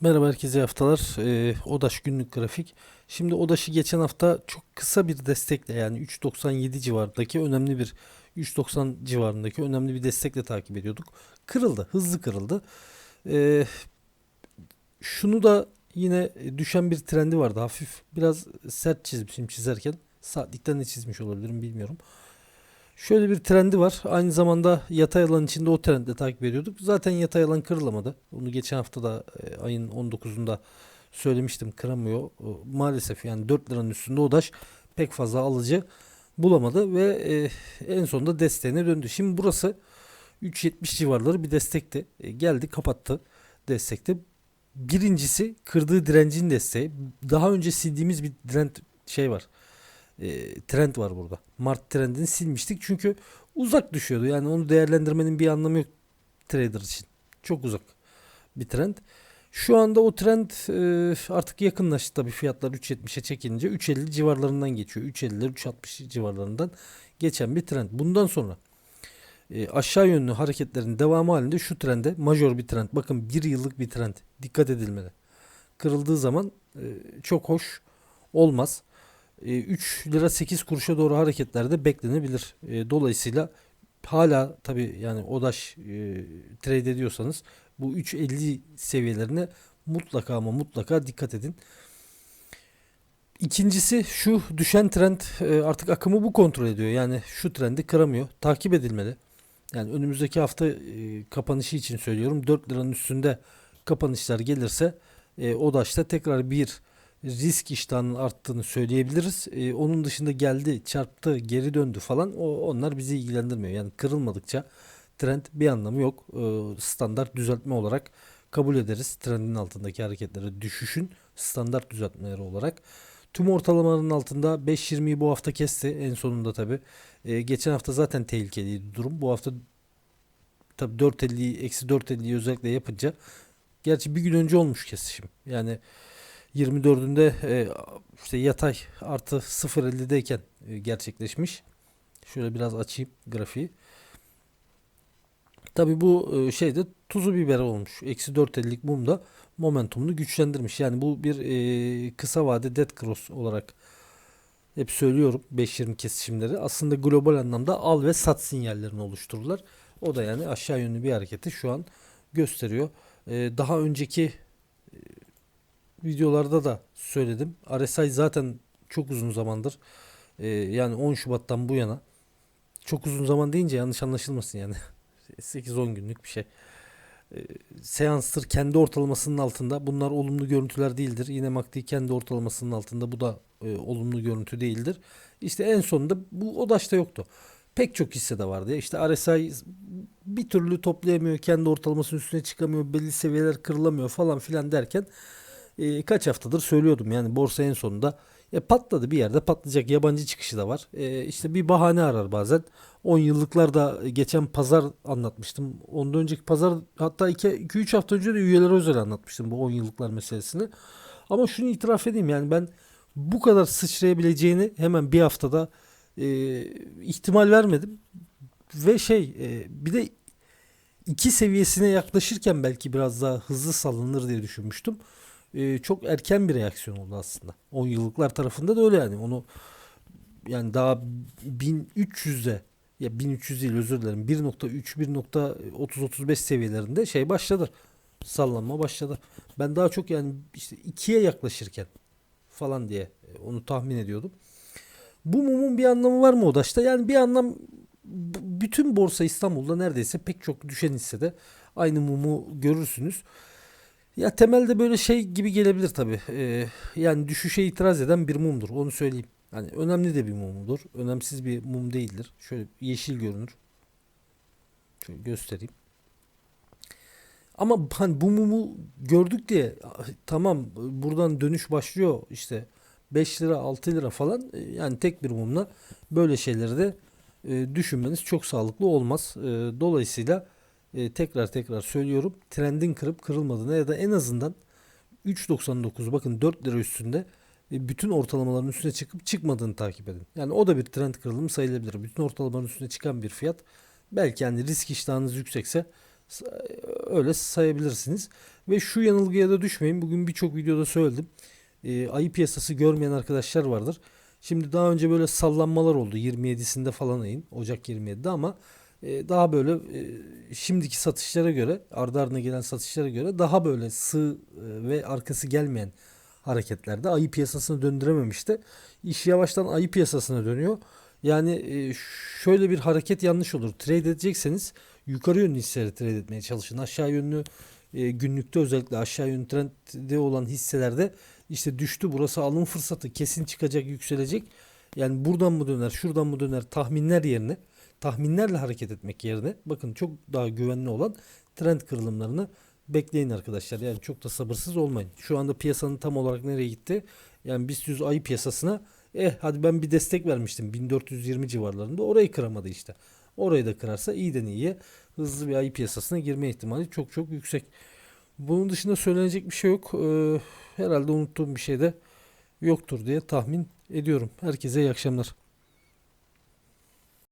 Merhaba herkese haftalar. Ee, ODAŞ günlük grafik. Şimdi ODAŞ'ı geçen hafta çok kısa bir destekle yani 3.97 civarındaki önemli bir 3.90 civarındaki önemli bir destekle takip ediyorduk. Kırıldı, hızlı kırıldı. Ee, şunu da yine düşen bir trendi vardı. Hafif biraz sert çizmişim çizerken. Saatlikten de çizmiş olabilirim bilmiyorum. Şöyle bir trendi var. Aynı zamanda yatay alan içinde o trendle takip ediyorduk. Zaten yatay alan kırılamadı. Onu geçen hafta da e, ayın 19'unda söylemiştim kıramıyor. E, Maalesef yani 4 liranın üstünde ODAŞ pek fazla alıcı bulamadı ve e, en sonunda desteğine döndü. Şimdi burası 3.70 civarları bir destekti. E, geldi kapattı destekte. Birincisi kırdığı direncin desteği. Daha önce sildiğimiz bir direnç şey var e, trend var burada. Mart trendini silmiştik çünkü uzak düşüyordu. Yani onu değerlendirmenin bir anlamı yok trader için. Çok uzak bir trend. Şu anda o trend e, artık yakınlaştı tabii fiyatlar 3.70'e çekilince 3.50 civarlarından geçiyor. 3.50'ler 3.60 civarlarından geçen bir trend. Bundan sonra e, aşağı yönlü hareketlerin devamı halinde şu trende major bir trend. Bakın bir yıllık bir trend. Dikkat edilmeli. Kırıldığı zaman e, çok hoş olmaz. 3 e, lira 8 kuruşa doğru hareketlerde beklenebilir. E, dolayısıyla hala tabi yani ODAŞ e, trade ediyorsanız bu 3.50 seviyelerine mutlaka ama mutlaka dikkat edin. İkincisi şu düşen trend artık akımı bu kontrol ediyor. Yani şu trendi kıramıyor. Takip edilmeli. Yani önümüzdeki hafta kapanışı için söylüyorum. 4 liranın üstünde kapanışlar gelirse ODAŞ'ta tekrar bir risk iştahının arttığını söyleyebiliriz. Ee, onun dışında geldi, çarptı, geri döndü falan o onlar bizi ilgilendirmiyor. Yani kırılmadıkça trend bir anlamı yok. Ee, standart düzeltme olarak kabul ederiz. Trendin altındaki hareketleri düşüşün standart düzeltmeleri olarak. Tüm ortalamaların altında 5.20'yi bu hafta kesti en sonunda tabi. Ee, geçen hafta zaten tehlikeliydi durum. Bu hafta tabi 4.50'yi eksi 4.50'yi özellikle yapınca gerçi bir gün önce olmuş kesişim. Yani 24'ünde e, işte yatay artı 0.50'deyken e, gerçekleşmiş. Şöyle biraz açayım grafiği. Tabi bu e, şeyde tuzu biber olmuş. Eksi 4.50'lik mum da momentumunu güçlendirmiş. Yani bu bir e, kısa vade dead cross olarak hep söylüyorum 5-20 kesişimleri. Aslında global anlamda al ve sat sinyallerini oluştururlar. O da yani aşağı yönlü bir hareketi şu an gösteriyor. E, daha önceki videolarda da söyledim. RSI zaten çok uzun zamandır e, yani 10 Şubat'tan bu yana çok uzun zaman deyince yanlış anlaşılmasın yani 8-10 günlük bir şey. E, seanstır kendi ortalamasının altında. Bunlar olumlu görüntüler değildir. Yine MACD kendi ortalamasının altında. Bu da e, olumlu görüntü değildir. İşte en sonunda bu ODAŞ'ta yoktu. Pek çok hisse de vardı. İşte RSI bir türlü toplayamıyor. Kendi ortalamasının üstüne çıkamıyor. Belli seviyeler kırılamıyor falan filan derken e, kaç haftadır söylüyordum yani borsa en sonunda e, patladı bir yerde patlayacak yabancı çıkışı da var. E, işte bir bahane arar bazen. 10 yıllıklarda geçen pazar anlatmıştım. Ondan önceki pazar hatta 2-3 hafta önce de üyeler özel anlatmıştım bu 10 yıllıklar meselesini. Ama şunu itiraf edeyim yani ben bu kadar sıçrayabileceğini hemen bir haftada e, ihtimal vermedim. Ve şey e, bir de iki seviyesine yaklaşırken belki biraz daha hızlı salınır diye düşünmüştüm e, çok erken bir reaksiyon oldu aslında. 10 yıllıklar tarafında da öyle yani. Onu yani daha 1300'de ya 1300 değil özür dilerim 1.3 1.30-35 seviyelerinde şey başladı. Sallanma başladı. Ben daha çok yani işte 2'ye yaklaşırken falan diye e, onu tahmin ediyordum. Bu mumun bir anlamı var mı Odaş'ta? Yani bir anlam bütün borsa İstanbul'da neredeyse pek çok düşen hissede aynı mumu görürsünüz. Ya temelde böyle şey gibi gelebilir tabi. Ee, yani düşüşe itiraz eden bir mumdur. Onu söyleyeyim. Hani önemli de bir mumdur. Önemsiz bir mum değildir. Şöyle yeşil görünür. Şöyle göstereyim. Ama hani bu mumu gördük diye tamam buradan dönüş başlıyor işte 5 lira 6 lira falan e, yani tek bir mumla böyle şeyleri de e, düşünmeniz çok sağlıklı olmaz. E, dolayısıyla e, tekrar tekrar söylüyorum trendin kırıp kırılmadığını ya da en azından 3.99 bakın 4 lira üstünde e, bütün ortalamaların üstüne çıkıp çıkmadığını takip edin. Yani o da bir trend kırılımı sayılabilir. Bütün ortalamaların üstüne çıkan bir fiyat belki yani risk iştahınız yüksekse S- Öyle sayabilirsiniz. Ve şu yanılgıya da düşmeyin. Bugün birçok videoda söyledim. E, ayı piyasası görmeyen arkadaşlar vardır. Şimdi daha önce böyle sallanmalar oldu 27'sinde falan ayın Ocak 27'de ama e, daha böyle e, şimdiki satışlara göre ardı ardına gelen satışlara göre daha böyle sığ e, ve arkası gelmeyen hareketlerde ayı piyasasını döndürememişti. İş yavaştan ayı piyasasına dönüyor. Yani e, şöyle bir hareket yanlış olur. Trade edecekseniz yukarı yönlü hisseleri trade etmeye çalışın. Aşağı yönlü günlükte özellikle aşağı yönlü trendde olan hisselerde işte düştü burası alım fırsatı kesin çıkacak yükselecek. Yani buradan mı döner şuradan mı döner tahminler yerine tahminlerle hareket etmek yerine bakın çok daha güvenli olan trend kırılımlarını bekleyin arkadaşlar. Yani çok da sabırsız olmayın. Şu anda piyasanın tam olarak nereye gitti? Yani BIST 100 ayı piyasasına eh hadi ben bir destek vermiştim 1420 civarlarında orayı kıramadı işte. Orayı da kırarsa iyiden iyiye hızlı bir ayı piyasasına girme ihtimali çok çok yüksek. Bunun dışında söylenecek bir şey yok. Ee, herhalde unuttuğum bir şey de yoktur diye tahmin ediyorum. Herkese iyi akşamlar.